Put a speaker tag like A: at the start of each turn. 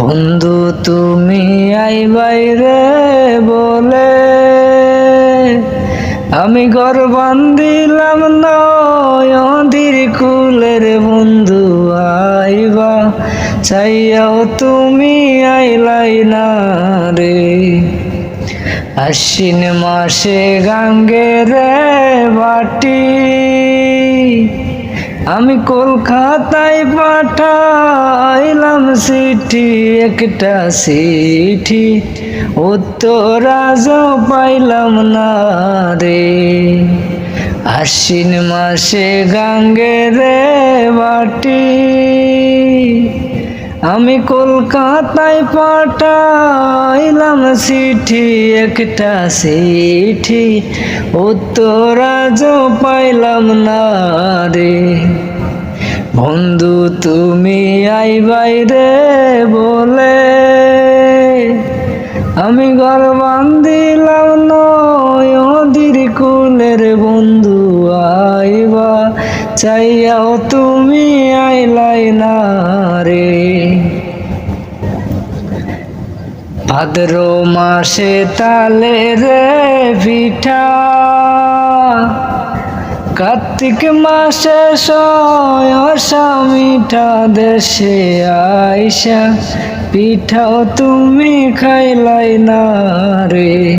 A: বন্ধু, তুমি আই বাইরে বলে, আমি ঘর বান্দিলাম নদীর কুলের বন্ধু আইবা চাইয়াও তুমি আইলাই না রে। আশ্বিন মাসে গাঙ্গে রে বাটি। আমি কলকাতায় পাঠাইলাম চিঠি, একটা চিঠি। উত্তর পাইলাম না রে। আশ্বিন মাসে গাঙ্গে রে বাটি। আমি কলকাতায় পাঠাইলাম চিঠি, একটা চিঠি। উত্তর আজও পাইলাম না রে। বন্ধু, তুমি আই বাইরে বলে। আমি ঘর বান্ধিলাম নদীর কুলের বন্ধু আইবা। চাইয়াও তুমি আইলাই না রে। ভাদ্র মাসে তালে রে পিঠা। কার্তিক মাসে সয়সা দেশে আইসা। পিঠাও তুমি খাইলাই না রে।